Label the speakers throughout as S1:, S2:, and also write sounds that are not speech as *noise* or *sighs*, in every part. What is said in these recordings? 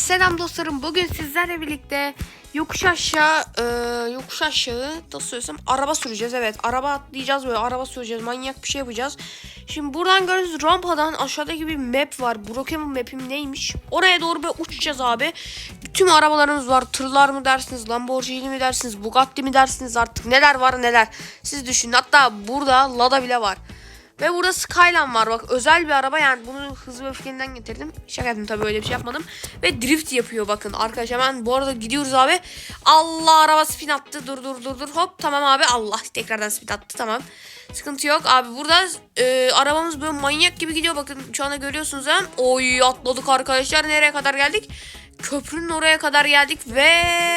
S1: selam dostlarım. Bugün sizlerle birlikte yokuş aşağı, e, yokuş aşağı nasıl söylesem araba süreceğiz. Evet, araba atlayacağız böyle araba süreceğiz. Manyak bir şey yapacağız. Şimdi buradan gördüğünüz rampadan aşağıdaki bir map var. Brokeman map'im neymiş? Oraya doğru böyle uçacağız abi. Tüm arabalarımız var. Tırlar mı dersiniz, Lamborghini mi dersiniz, Bugatti mi dersiniz artık neler var neler. Siz düşünün. Hatta burada Lada bile var. Ve burada Skyline var bak özel bir araba yani bunu hızlı ve öfkelinden getirdim. Şaka yaptım tabii öyle bir şey yapmadım. Ve drift yapıyor bakın arkadaşlar hemen bu arada gidiyoruz abi. Allah araba spin attı dur dur dur dur hop tamam abi Allah tekrardan spin attı tamam. Sıkıntı yok abi burada e, arabamız böyle manyak gibi gidiyor bakın şu anda görüyorsunuz hem. Oy atladık arkadaşlar nereye kadar geldik? Köprünün oraya kadar geldik ve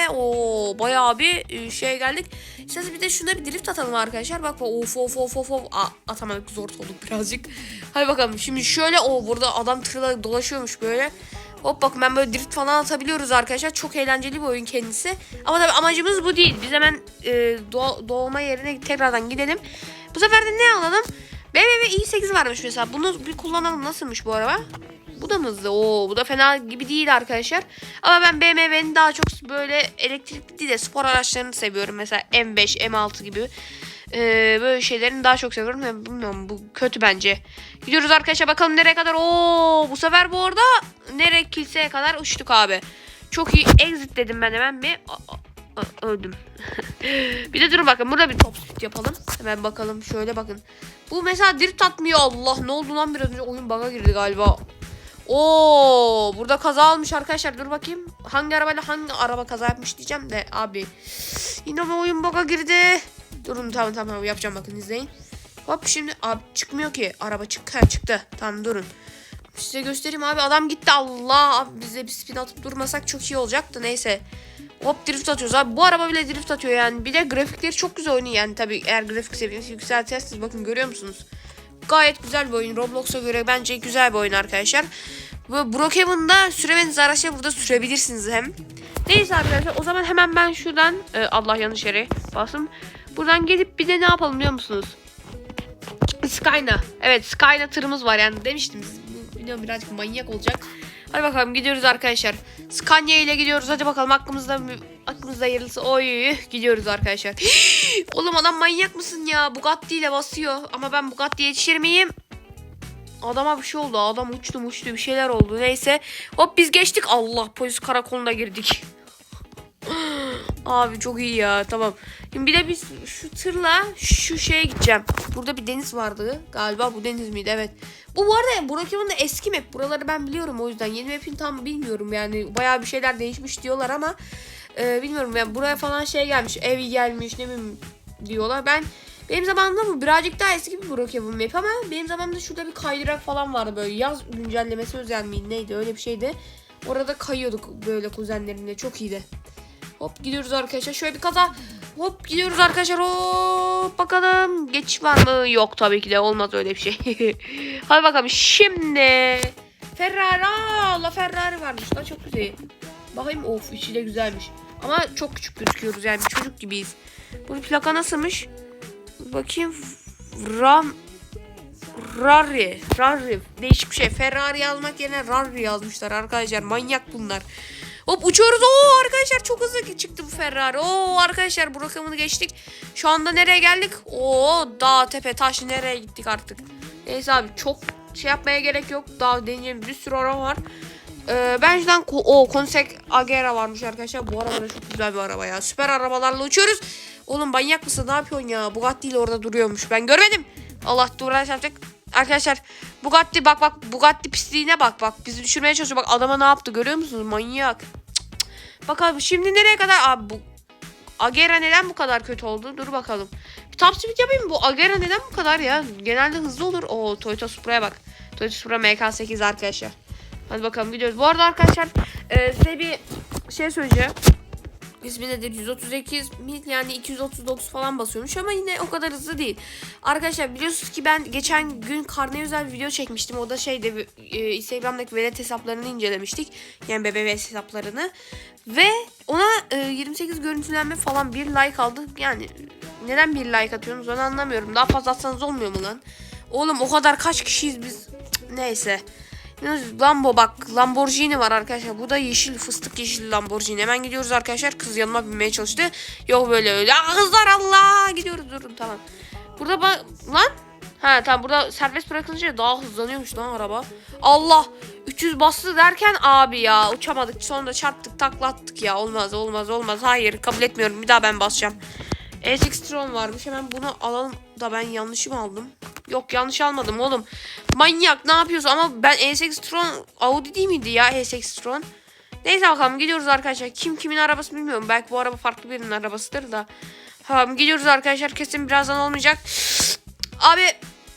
S1: o bayağı bir şey geldik. İsterseniz bir de şuna bir drift atalım arkadaşlar. Bak bak of of of of of. Aa, atamadık zor olduk birazcık. Hadi bakalım şimdi şöyle o burada adam tırla dolaşıyormuş böyle. Hop bakın ben böyle drift falan atabiliyoruz arkadaşlar. Çok eğlenceli bir oyun kendisi. Ama tabii amacımız bu değil. Biz hemen e, doğ- doğma yerine tekrardan gidelim. Bu sefer de ne alalım? BMW i8 varmış mesela. Bunu bir kullanalım. Nasılmış bu araba? Bu da mı hızlı? Oo, bu da fena gibi değil arkadaşlar. Ama ben BMW'nin daha çok böyle elektrikli değil de spor araçlarını seviyorum. Mesela M5, M6 gibi. Ee, böyle şeylerini daha çok seviyorum. Ya, bilmiyorum bu kötü bence. Gidiyoruz arkadaşlar bakalım nereye kadar. Oo, bu sefer bu arada nereye kiliseye kadar uçtuk abi. Çok iyi exit dedim ben hemen bir. Öldüm. *laughs* bir de durun bakın burada bir top speed yapalım. Hemen bakalım şöyle bakın. Bu mesela drift atmıyor Allah ne oldu lan biraz önce oyun bug'a girdi galiba. Oo, burada kaza olmuş arkadaşlar. Dur bakayım. Hangi arabayla hangi araba kaza yapmış diyeceğim de abi. Yine bu oyun bug'a girdi. Durun tamam tamam yapacağım bakın izleyin. Hop şimdi abi çıkmıyor ki. Araba çık ha, çıktı. Tamam durun. Size göstereyim abi adam gitti Allah. Abi bize bir spin atıp durmasak çok iyi olacaktı neyse. Hop drift atıyoruz abi. Bu araba bile drift atıyor yani. Bir de grafikleri çok güzel oynuyor yani tabii eğer grafik seviyesi yükseltirseniz bakın görüyor musunuz? Gayet güzel bir oyun. Roblox'a göre bence güzel bir oyun arkadaşlar. Bu Brookhaven'da süremeniz araçları burada sürebilirsiniz hem. Neyse arkadaşlar o zaman hemen ben şuradan e, Allah yanlış yere bastım. Buradan gelip bir de ne yapalım biliyor musunuz? Skyna. Evet Skyna tırımız var yani demiştim. Biliyorum birazcık manyak olacak. Hadi bakalım gidiyoruz arkadaşlar. Scania ile gidiyoruz. Hadi bakalım aklımızda aklımızda yarılısı. Oy gidiyoruz arkadaşlar. *gasps* Oğlum adam manyak mısın ya? Bugatti ile basıyor. Ama ben Bugatti'ye yetişir miyim? Adama bir şey oldu. Adam uçtu uçtu bir şeyler oldu. Neyse. Hop biz geçtik. Allah polis karakoluna girdik. *gasps* Abi çok iyi ya tamam. Şimdi bir de biz şu tırla şu şeye gideceğim. Burada bir deniz vardı. Galiba bu deniz miydi? Evet. Bu bu arada Brokeman'ın da eski map. Buraları ben biliyorum o yüzden. Yeni map'in tam bilmiyorum yani. Bayağı bir şeyler değişmiş diyorlar ama e, bilmiyorum yani buraya falan şey gelmiş. Ev gelmiş ne bileyim diyorlar. Ben benim zamanımda bu birazcık daha eski bir Brokeman map ama benim zamanımda şurada bir kaydırak falan vardı böyle. Yaz güncellemesi özel miydi neydi öyle bir şeydi. Orada kayıyorduk böyle kuzenlerimle. Çok iyiydi. Hop gidiyoruz arkadaşlar. Şöyle bir kaza. Hop gidiyoruz arkadaşlar. Hop bakalım. Geçiş var mı? Yok tabii ki de. Olmaz öyle bir şey. *laughs* Hadi bakalım. Şimdi. Ferrari. Aa, La Ferrari varmış. La çok güzel. Bakayım. Of içi de güzelmiş. Ama çok küçük gözüküyoruz yani. Bir çocuk gibiyiz. Bu plaka nasılmış? Bakayım. Ram. Rari. Rari. Değişik bir şey. Ferrari almak yerine Rari yazmışlar arkadaşlar. Manyak bunlar. Hop uçuyoruz. Oo arkadaşlar çok hızlı çıktı bu Ferrari. Oo arkadaşlar bu rakamını geçtik. Şu anda nereye geldik? Oo dağ tepe taş nereye gittik artık. Neyse abi çok şey yapmaya gerek yok. Daha deneyeceğim bir sürü araba var. Ee, ben şuradan o Konsek Agera varmış arkadaşlar. Bu araba da çok güzel bir araba ya. Süper arabalarla uçuyoruz. Oğlum manyak mısın? Ne yapıyorsun ya? Bugatti ile orada duruyormuş. Ben görmedim. Allah duvara çarpacak. Arkadaşlar Bugatti bak bak Bugatti pisliğine bak bak. Bizi düşürmeye çalışıyor. Bak adama ne yaptı görüyor musunuz? Manyak. Cık, şimdi nereye kadar? Abi bu Agera neden bu kadar kötü oldu? Dur bakalım. Bir top speed yapayım mı? Bu Agera neden bu kadar ya? Genelde hızlı olur. O Toyota Supra'ya bak. Toyota Supra MK8 arkadaşlar. Hadi bakalım gidiyoruz. Bu arada arkadaşlar e, size bir şey söyleyeceğim. İsmi nedir? 138 mil yani 239 falan basıyormuş ama yine o kadar hızlı değil. Arkadaşlar biliyorsunuz ki ben geçen gün karne özel bir video çekmiştim. O da şeyde e, Instagram'daki velet hesaplarını incelemiştik. Yani BBV hesaplarını. Ve ona e, 28 görüntülenme falan bir like aldı. Yani neden bir like atıyorsunuz onu anlamıyorum. Daha fazla atsanız olmuyor mu lan? Oğlum o kadar kaç kişiyiz biz? Cık, Neyse. Lambo bak Lamborghini var arkadaşlar. Bu da yeşil fıstık yeşil Lamborghini. Hemen gidiyoruz arkadaşlar. Kız yanıma binmeye çalıştı. Yok böyle öyle. Aa, kızlar Allah gidiyoruz durun tamam. Burada bak lan. Ha tamam burada serbest bırakılınca daha hızlanıyormuş lan araba. Allah 300 bastı derken abi ya uçamadık. Sonunda çarptık taklattık ya. Olmaz olmaz olmaz. Hayır kabul etmiyorum. Bir daha ben basacağım. E6 Tron varmış. Hemen bunu alalım da ben yanlışı mı aldım? Yok yanlış almadım oğlum. Manyak ne yapıyorsun? Ama ben E8 Tron Audi değil miydi ya E8 Tron? Neyse bakalım gidiyoruz arkadaşlar. Kim kimin arabası bilmiyorum. Belki bu araba farklı birinin arabasıdır da. Tamam gidiyoruz arkadaşlar. Kesin birazdan olmayacak. Abi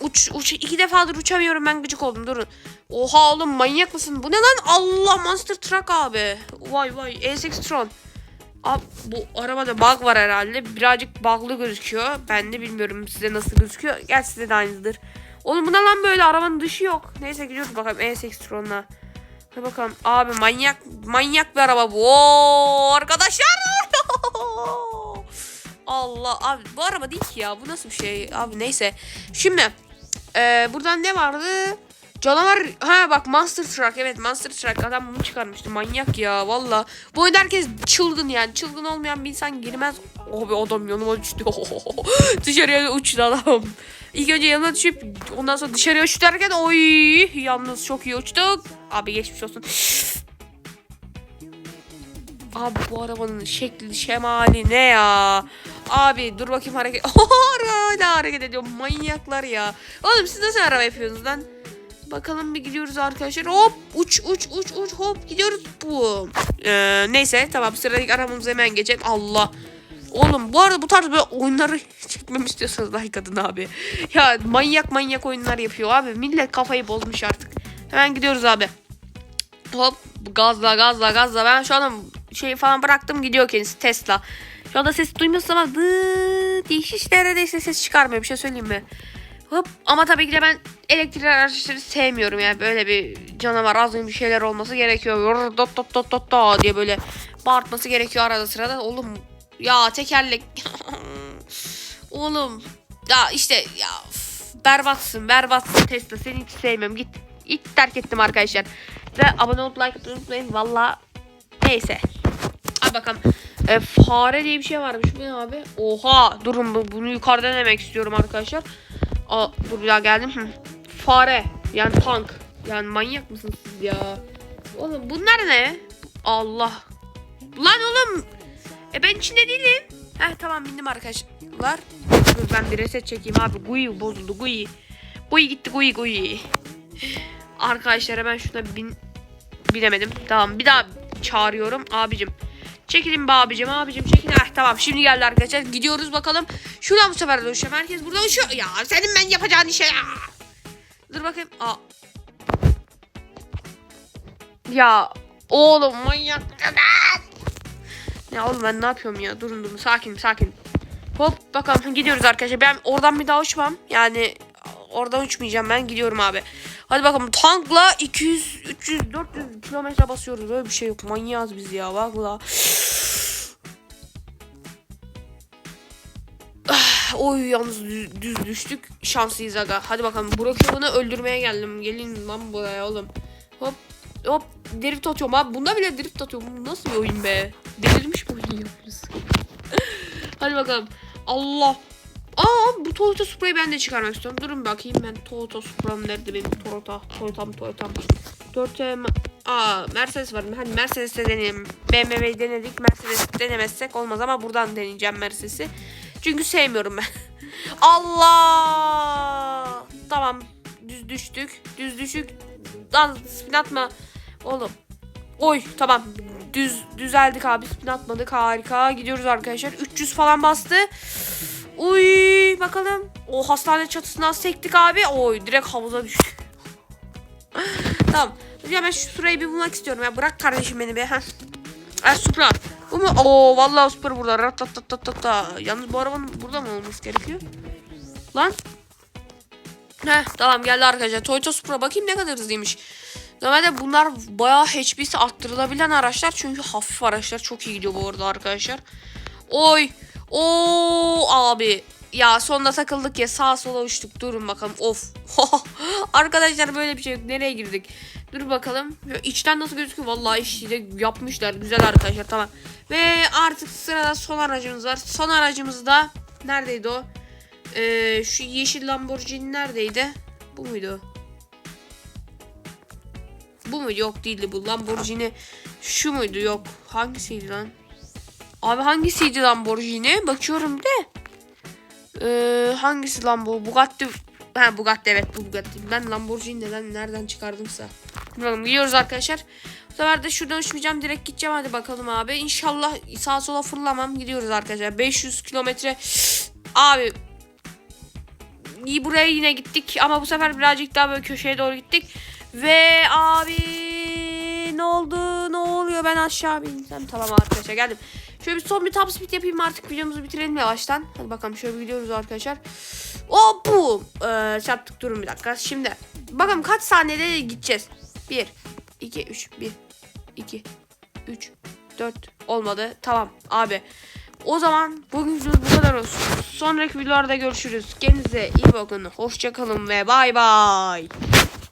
S1: uç, uç iki defadır uçamıyorum ben gıcık oldum durun. Oha oğlum manyak mısın? Bu ne lan? Allah Monster Truck abi. Vay vay E6 Tron. Abi bu arabada bug var herhalde. Birazcık bug'lı gözüküyor. Ben de bilmiyorum size nasıl gözüküyor. Gel size de aynıdır. Oğlum bu ne lan böyle arabanın dışı yok. Neyse gidiyoruz bakalım E6 Tron'la. Hadi bakalım. Abi manyak manyak bir araba bu. Oo, arkadaşlar. *laughs* Allah abi bu araba değil ki ya. Bu nasıl bir şey? Abi neyse. Şimdi e, buradan ne vardı? Canavar ha bak Monster Truck evet Monster Truck adam bunu çıkarmıştı manyak ya valla. Bu oyunda herkes çılgın yani çılgın olmayan bir insan girmez. Oh be adam yanıma düştü. *laughs* Dışarıya uçtu adam. İlk önce yanına düşüp ondan sonra dışarıya uçtu derken oy yalnız çok iyi uçtuk. Abi geçmiş olsun. Abi bu arabanın şekli şemali ne ya? Abi dur bakayım hareket. *laughs* Hala hareket ediyor manyaklar ya. Oğlum siz nasıl araba yapıyorsunuz lan? Bakalım bir gidiyoruz arkadaşlar. Hop uç uç uç uç hop gidiyoruz. Bu. Ee, neyse tamam sıradaki arabamıza hemen geçelim. Allah. Oğlum bu arada bu tarz böyle oyunları *laughs* çekmemi istiyorsanız like atın abi. Ya manyak manyak oyunlar yapıyor abi. Millet kafayı bozmuş artık. Hemen gidiyoruz abi. Hop gazla gazla gazla. Ben şu an şeyi falan bıraktım gidiyor kendisi Tesla. Şu anda ses duymuyorsunuz ama hiç neredeyse ses çıkarmıyor bir şey söyleyeyim mi? Hop. Ama tabii ki de ben elektrikli araçları sevmiyorum yani. Böyle bir canavar azim bir şeyler olması gerekiyor. Dot dot dot dot dot diye böyle bağırtması gerekiyor arada sırada. Oğlum ya tekerlek. *laughs* Oğlum. Ya işte ya üf, berbatsın berbatsın Tesla. Seni hiç sevmiyorum. Git git terk ettim arkadaşlar. Ve abone olup like atmayı unutmayın. Valla neyse. Hadi bakalım. E, fare diye bir şey varmış. Bu ne abi? Oha durun bu- bunu yukarıdan denemek istiyorum arkadaşlar Aa, dur ya geldim fare yani tank yani manyak mısınız siz ya oğlum bunlar ne Allah lan oğlum e ben içinde değilim. Heh tamam bindim arkadaşlar. Dur ben bir reset çekeyim abi. Gui bozuldu Gui. Gui gitti Gui Gui. Arkadaşlar hemen şuna bin bilemedim. Tamam bir daha çağırıyorum abicim. Çekilin be abicim abicim çekilin. Ah tamam şimdi geldi arkadaşlar. Gidiyoruz bakalım. Şuradan bu sefer de uçuyor. Herkes burada uçuyor. Ya senin ben yapacağın işe ya. Dur bakayım. Aa. Ya oğlum manyak. Ya oğlum ben ne yapıyorum ya? Durun durun sakin sakin. Hop bakalım gidiyoruz arkadaşlar. Ben oradan bir daha uçmam. Yani oradan uçmayacağım ben gidiyorum abi. Hadi bakalım tankla 200 300 400 kilometre basıyoruz. Böyle bir şey yok. Manyağız biz ya. Bak la. Ah, *sighs* Oy yalnız düz, düz düştük. Şanslıyız aga. Hadi bakalım. Yılın'ı öldürmeye geldim. Gelin lan buraya oğlum. Hop hop drift atıyorum abi. Bunda bile drift atıyorum. Bu nasıl bir oyun be? Delirmiş bu oyun yapıyoruz. *laughs* Hadi bakalım. Allah. Aa bu Toyota Supra'yı ben de çıkarmak istiyorum. Durun bakayım ben Toyota Supra'm nerede benim Toyota. Toyota'm Toyota'm. 4 Aa Mercedes var. Hadi Mercedes'te deneyelim. BMW'yi denedik. Mercedes denemezsek olmaz ama buradan deneyeceğim Mercedes'i. Çünkü sevmiyorum ben. *laughs* Allah. Tamam. Düz düştük. Düz düşük. Lan spin atma. Oğlum. Oy tamam. Düz düzeldik abi. Spin atmadık. Harika. Gidiyoruz arkadaşlar. 300 falan bastı. Uy bakalım. O hastane çatısından sektik abi. Oy direkt havuza düştü. *laughs* tamam. Ya ben şu Supra'yı bir bulmak istiyorum ya. Bırak kardeşim beni be. Ha Supra. Bu mu? Oo vallahi Supra burada. Ratatatatata. Yalnız bu arabanın burada mı olması gerekiyor? Lan. Heh tamam geldi arkadaşlar. Toyota Supra bakayım ne kadar hızlıymış. Normalde bunlar bayağı HP'si arttırılabilen araçlar. Çünkü hafif araçlar çok iyi gidiyor bu arada arkadaşlar. Oy. Oo abi. Ya sonunda takıldık ya sağa sola uçtuk. Durun bakalım. Of. *laughs* arkadaşlar böyle bir şey yok. Nereye girdik? Dur bakalım. Ya içten nasıl gözüküyor? Vallahi işi de yapmışlar. Güzel arkadaşlar tamam. Ve artık sırada son aracımız var. Son aracımız da neredeydi o? Ee, şu yeşil Lamborghini neredeydi? Bu muydu? Bu muydu? Yok değildi bu. Lamborghini şu muydu? Yok. Hangisiydi lan? Abi hangisiydi Lamborghini? Bakıyorum de. Ee, hangisi lan bu? Bugatti. Ha Bugatti evet bu Bugatti. Ben Lamborghini neden nereden çıkardımsa. Bilmiyorum gidiyoruz arkadaşlar. Bu sefer de şuradan uçmayacağım direkt gideceğim hadi bakalım abi. İnşallah sağa sola fırlamam gidiyoruz arkadaşlar. 500 kilometre. Abi iyi buraya yine gittik ama bu sefer birazcık daha böyle köşeye doğru gittik. Ve abi ne oldu ne oluyor ben aşağı bir insem tamam arkadaşlar geldim. Şöyle bir son bir top speed yapayım artık videomuzu bitirelim yavaştan. Hadi bakalım şöyle gidiyoruz arkadaşlar. O bu. Ee, çarptık durun bir dakika. Şimdi bakalım kaç saniyede gideceğiz. 1 2 3 1 2 3 4 olmadı. Tamam abi. O zaman bugün bu kadar olsun. Sonraki videolarda görüşürüz. Kendinize iyi bakın. Hoşçakalın ve bay bay.